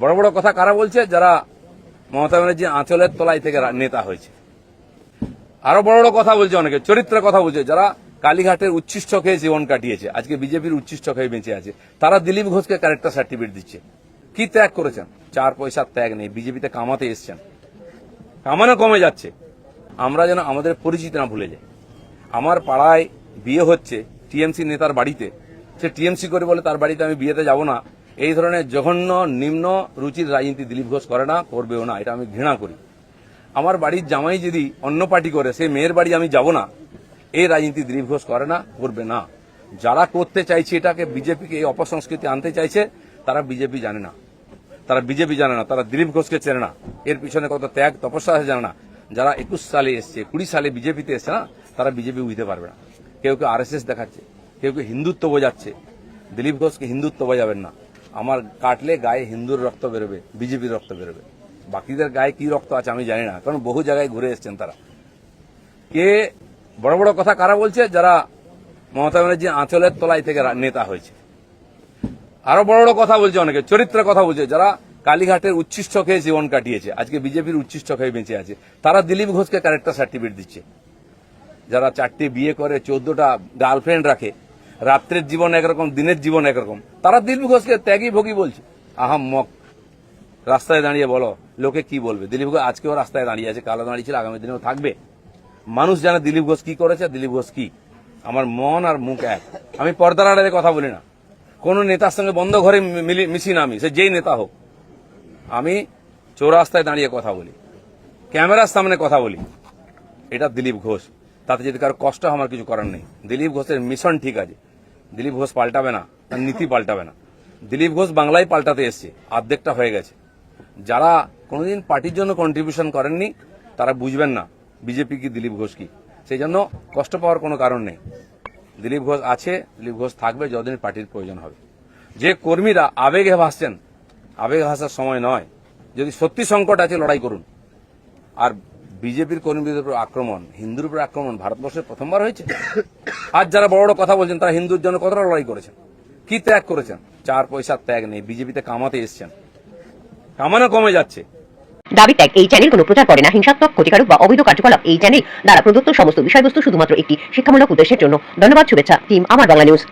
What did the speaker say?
বড় বড় কথা কারা বলছে? যারা মমতা ব্যানার্জি আঁচলের তলায় থেকে নেতা হয়েছে। আরও বড় বড় কথা বলছে অনেকে, চরিত্রের কথা বলছে। যারা কালীঘাটের উচ্ছিষ্ট খেয়ে জীবন কাটিয়েছে, আজকে বিজেপির উচ্ছিষ্ট খেয়ে বেঁচে আছে, তারা দিলীপ ঘোষকে ক্যারেক্টার সার্টিফিকেট দিচ্ছে। কি ত্যাগ করেছেন? চার পয়সার ত্যাগ নেই, বিজেপিতে কামাতে এসছেন। কামানো কমে যাচ্ছে। আমরা যেন আমাদের পরিচিতি না ভুলে যাই। আমার পাড়ায় বিয়ে হচ্ছে টিএমসি নেতার বাড়িতে। সে টিএমসি করে বলে, তার বাড়িতে আমি বিয়েতে যাব না। এই ধরনের জঘন্য, নিম্ন রুচির রাজনীতি দিলীপ ঘোষ করে না, করবেও না, এটা আমি ঘৃণা করি। আমার বাড়ির জামাই যদি অন্য পার্টি করে, সেই মেয়ের বাড়ি আমি যাব না। এই রাজনীতি দিলীপ ঘোষ করে না, করবে না। যারা করতে চাইছে এটাকে, বিজেপিকে এই অপসংস্কৃতি আনতে চাইছে, তারা বিজেপি জানে না। তারা বিজেপি জানে না, তারা দিলীপ ঘোষকে চেনে না। এর পিছনে কত ত্যাগ, তপস্যা আছে জানে না। যারা একুশ সালে এসছে, কুড়ি সালে বিজেপিতে এসছে না, তারা বিজেপি বুঝতে পারবে না। কেউ কেউ আরএসএস দেখাচ্ছে, কেউ কেউ হিন্দুত্ব বোঝাচ্ছে। দিলীপ ঘোষকে হিন্দুত্ব বোঝাবেন না। আমার কাটলে গায়ে হিন্দুর রক্ত বেরোবে, বিজেপির রক্ত বেরোবে। বাকিদের গায়ে কি রক্ত আছে আমি জানি না, কারণ বহু জায়গায় ঘুরে এসছেন তারা। কে বড় বড় কথা কারা বলছে? যারা মমতা ব্যানার্জি আঁচলের তলায় থেকে নেতা হয়েছে। আরও বড় বড় কথা বলছে অনেকে, চরিত্রের কথা বলছে। যারা কালীঘাটের উচ্ছিষ্ট খেয়ে জীবন কাটিয়েছে, আজকে বিজেপির উচ্ছিষ্ট খেয়ে বেঁচে আছে। তারা দিলীপ ঘোষকে ক্যারেক্টার সার্টিফিকেট দিচ্ছে। যারা চারটে বিয়ে করে, চোদ্দটা গার্লফ্রেন্ড রাখে রাত্রের জীবন একরকম, দিনের জীবন একরকম। তারা দিলীপ ঘোষকে ত্যাগী ভোগী বলছে। আহাম মক। রাস্তায় দাঁড়িয়ে বলো, লোকে কি বলবে? দিলীপ ঘোষ আজকেও রাস্তায় দাঁড়িয়ে আছে কালো দাঁড়িয়ে ছিল আগামী দিনেও থাকবে। মানুষ জানে দিলীপ ঘোষ কি করেছে, দিলীপ ঘোষ কি? আমার মন আর মুখ এক। আমি পর্দার আড়ালে কথা বলি না। কোন নেতার সঙ্গে বন্ধ ঘরে মিশি না আমি, সে যেই নেতা হোক। আমি চৌরাস্তায় দাঁড়িয়ে কথা বলি। ক্যামেরার সামনে কথা বলি। এটা দিলীপ ঘোষ। তাতে যদি কারও কষ্ট আমার কিছু করার নেই। দিলীপ ঘোষের মিশন ঠিক আছে। দিলীপ ঘোষ পাল্টাবে না, তার নীতি পাল্টাবে না। দিলীপ ঘোষ বাংলায় পাল্টাতে এসছে অর্ধেকটা হয়ে গেছে। যারা কোনোদিন পার্টির জন্য কন্ট্রিবিউশন করেননি, তারা বুঝবেন না বিজেপি কি দিলীপ ঘোষ কি। সেই জন্য কষ্ট পাওয়ার কোনো কারণ নেই। দিলীপ ঘোষ আছে, দিলীপ ঘোষ থাকবে যতদিন পার্টির প্রয়োজন হবে। যে কর্মীরা আবেগে ভাসছেন, আবেগে ভাসার সময় নয়। যদি সত্যি সংকট আছে লড়াই করুন। আর বিজেপির কর্মীদের উপর আক্রমণ, হিন্দুর উপর আক্রমণ ভারতবর্ষে প্রথমবার হয়েছে? আজ যারা বড় বড় কথা বলছেন, তারা হিন্দুর জন্য কতটা লড়াই করেছেন? কি ত্যাগ করেছেন? চার পয়সার ত্যাগ নেই, বিজেপিতে কামাতে এসছেন। কামানো কমে যাচ্ছে। দাবি ত্যাগ এই চ্যানেল কোনো প্রচার করে না। হিংসাত্মক, ক্ষতিকারক বা অবৈধ কার্যকলাপ এই চ্যানেল দ্বারা প্রদত্ত সমস্ত বিষয়বস্তু শুধুমাত্র একটি শিক্ষামূলক উদ্দেশ্যের জন্য। ধন্যবাদ, শুভেচ্ছা টিম আমার বাংলা নিউজ